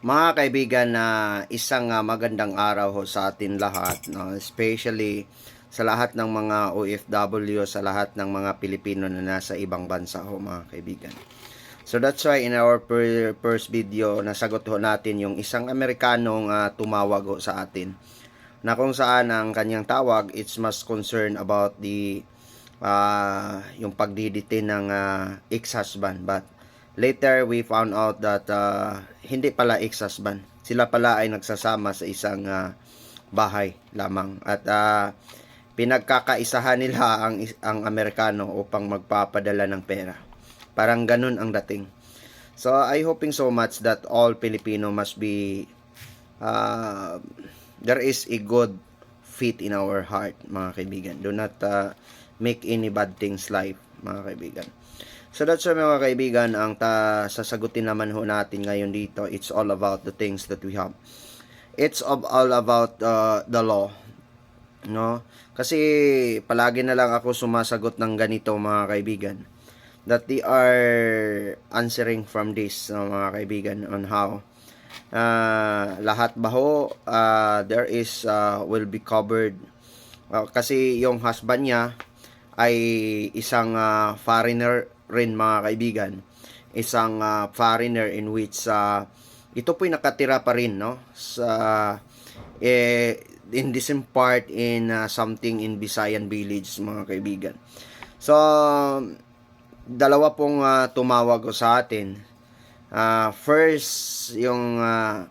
Mga kaibigan na isang ah, magandang araw ho sa atin lahat, no? especially sa lahat ng mga OFW, sa lahat ng mga Pilipino na nasa ibang bansa ho mga kaibigan. So that's why in our per- first video, nasagot ho natin yung isang Amerikanong ah, tumawag ho sa atin na kung saan ang kanyang tawag it's mas concerned about the ah, yung pagdiditin ng ah, ex-husband but later we found out that ah, hindi pala ex-husband sila pala ay nagsasama sa isang ah, bahay lamang at ah, pinagkakaisahan nila ang ang Amerikano upang magpapadala ng pera parang ganun ang dating so I hoping so much that all Filipino must be uh, there is a good fit in our heart, mga kaibigan. Do not uh, make any bad things life, mga kaibigan. So that's why mga kaibigan, ang ta sasagutin naman ho natin ngayon dito, it's all about the things that we have. It's all about uh, the law. No? Kasi palagi na lang ako sumasagot ng ganito mga kaibigan that they are answering from this uh, mga kaibigan on how uh, lahat ba ho uh, there is uh, will be covered Uh, kasi yung husband niya ay isang uh, foreigner rin mga kaibigan isang uh, foreigner in which uh, ito po'y nakatira pa rin no? Sa eh, in this part in uh, something in Visayan village mga kaibigan. So dalawa pong uh, tumawag sa atin. Uh, first yung uh,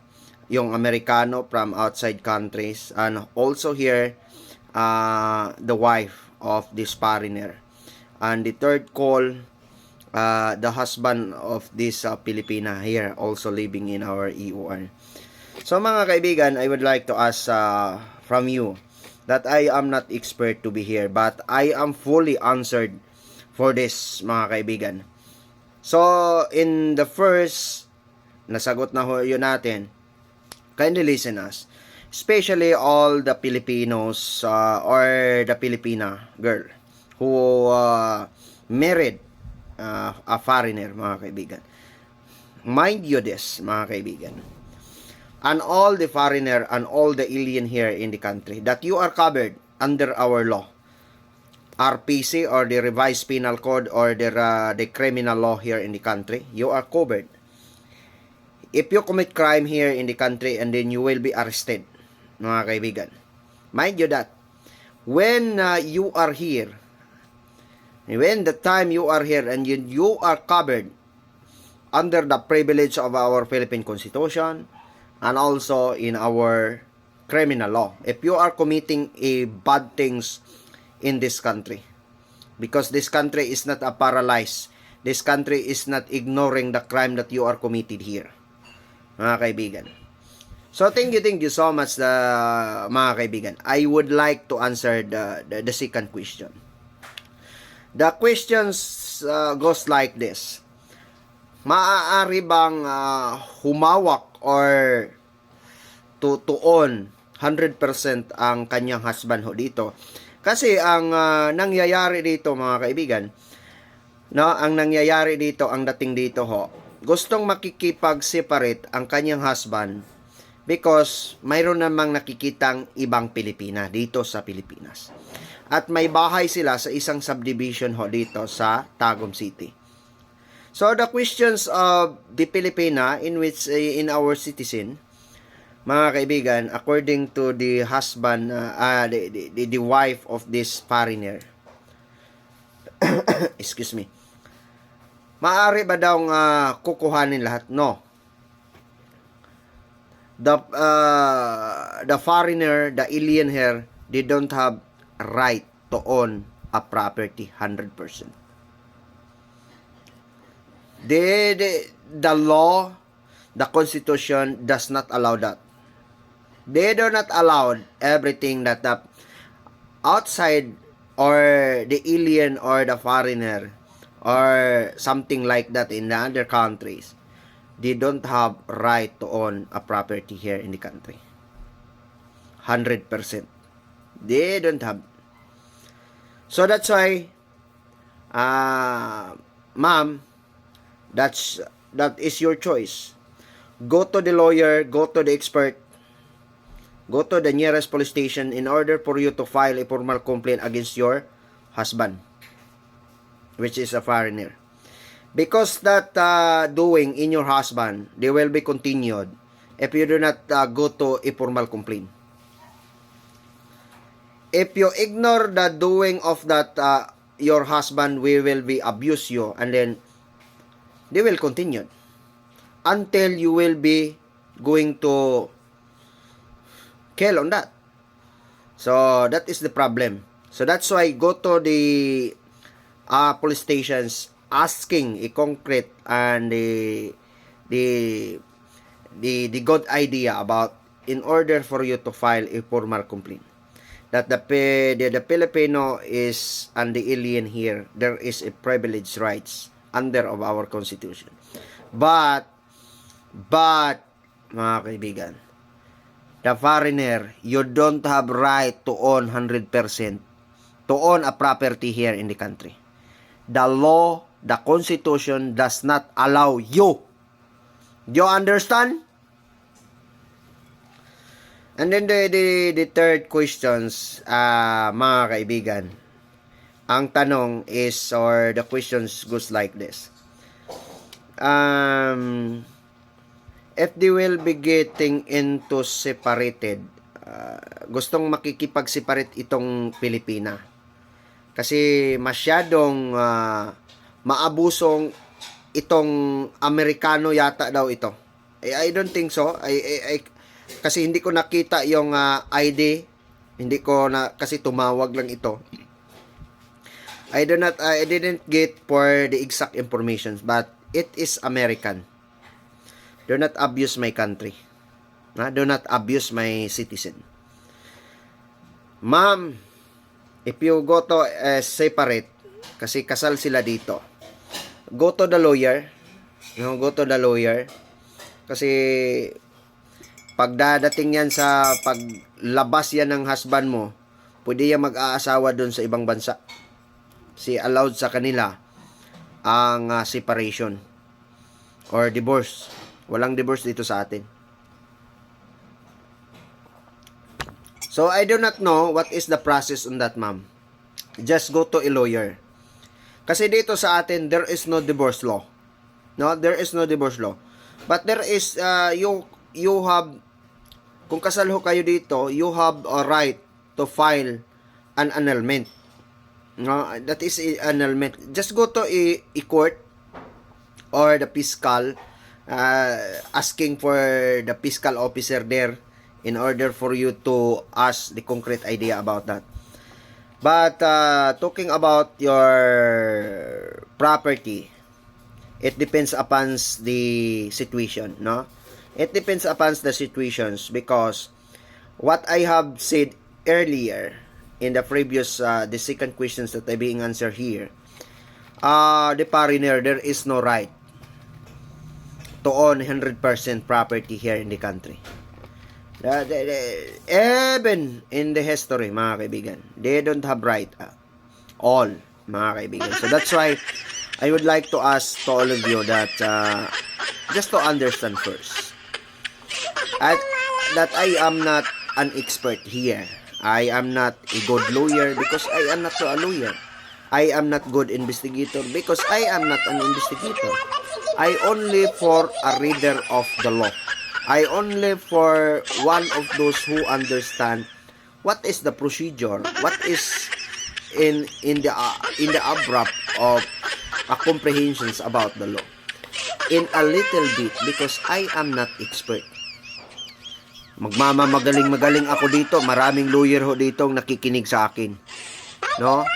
yung Amerikano from outside countries and also here uh, the wife of this foreigner. And the third call uh, the husband of this uh, Filipina here also living in our EOR so mga kaibigan I would like to ask uh, from you that I am not expert to be here but I am fully answered for this mga kaibigan. So in the first nasagot na ho yun natin kindly listen us especially all the Filipinos uh, or the Filipina girl who uh, married uh, a foreigner mga kaibigan. Mind you this mga kaibigan. And all the foreigner and all the alien here in the country that you are covered under our law RPC or the revised penal code or the uh, the criminal law here in the country you are covered. If you commit crime here in the country and then you will be arrested mga kaibigan. Mind you that when uh, you are here when the time you are here and you, you are covered under the privilege of our Philippine Constitution and also in our criminal law if you are committing a bad things in this country because this country is not a paralyzed this country is not ignoring the crime that you are committed here mga kaibigan. So thank you, thank you so much the mga kaibigan. I would like to answer the the, the second question. The questions uh, goes like this. Maaari bang uh, humawak or tutuon 100% ang kanyang husband ho dito? Kasi ang uh, nangyayari dito mga kaibigan, no, ang nangyayari dito, ang dating dito ho, gustong makikipag-separate ang kanyang husband because mayroon namang nakikitang ibang Pilipina dito sa Pilipinas. At may bahay sila sa isang subdivision ho dito sa Tagum City. So the questions of the Filipina in which uh, in our citizen, mga kaibigan, according to the husband, uh, uh, the, the, the wife of this foreigner, excuse me, Maari ba daw uh, kukuhanin lahat? No. The uh, the foreigner, the alien here, they don't have right to own a property 100%. The, the, the law, the constitution does not allow that. They do not allow everything that the outside or the alien or the foreigner or something like that in the other countries, they don't have right to own a property here in the country. 100%. They don't have. So that's why, uh, ma'am, that's that is your choice. go to the lawyer, go to the expert, go to the nearest police station in order for you to file a formal complaint against your husband, which is a foreigner. Because that uh, doing in your husband, they will be continued if you do not uh, go to a formal complaint. If you ignore the doing of that uh, your husband, we will be abuse you and then they will continue until you will be going to kill on that. So that is the problem. So that's why go to the uh, police stations asking a concrete and the the the the good idea about in order for you to file a formal complaint that the the, the Filipino is and the alien here there is a privileged rights under of our constitution. But but mga kaibigan the foreigner you don't have right to own 100% to own a property here in the country. The law the constitution does not allow you. Do you understand And then the, the, the third questions, uh, mga kaibigan, ang tanong is, or the questions goes like this. Um, if they will be getting into separated, uh, gustong makikipag-separate itong Pilipina. Kasi masyadong uh, maabusong itong Amerikano yata daw ito. I, I don't think so. I, I, I, kasi hindi ko nakita yung ah, ID hindi ko na kasi tumawag lang ito. I do not I didn't get for the exact information but it is American. Do not abuse my country. Na do not abuse my citizen. Ma'am if you go to uh, separate kasi kasal sila dito. Go to the lawyer. No, go to the lawyer. Kasi pagdadating yan sa paglabas yan ng husband mo, pwede yan mag-aasawa doon sa ibang bansa. Si allowed sa kanila ang ah, separation or divorce. Walang divorce dito sa atin. So I do not know what is the process on that, ma'am. Just go to a lawyer. Kasi dito sa atin there is no divorce law. No, there is no divorce law. But there is uh, you you have kung kasal ho kayo dito, you have a right to file an annulment. No, that is an annulment. Just go to a, a court or the fiscal uh, asking for the fiscal officer there in order for you to ask the concrete idea about that. But uh, talking about your property, it depends upon the situation, no? It depends upon the situations because what I have said earlier in the previous uh, the second questions that I being answered here, uh, the foreigner there is no right to own 100% property here in the country. The, even in the history, mga kaibigan, they don't have right uh, all, mga kaibigan. So that's why I would like to ask to all of you that uh, just to understand first at that I am not an expert here. I am not a good lawyer because I am not a lawyer. I am not good investigator because I am not an investigator. I only for a reader of the law. I only for one of those who understand what is the procedure, what is in in the uh, in the abrupt of uh, comprehensions about the law. In a little bit because I am not expert. Magmamagaling magaling ako dito. Maraming lawyer ho dito ang nakikinig sa akin. No?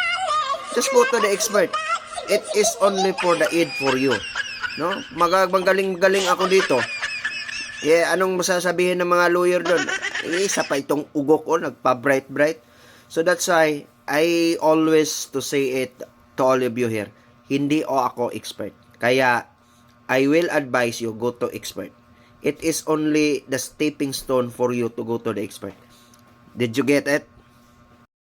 Just go to the expert. It is only for the aid for you. No? Magagaling galing ako dito. Eh, anong masasabihin ng mga lawyer doon? Eh, isa pa itong ugok ko, nagpa-bright bright. So that's why I always to say it to all of you here. Hindi o ako expert. Kaya I will advise you go to expert. It is only the stepping stone for you to go to the expert. Did you get it?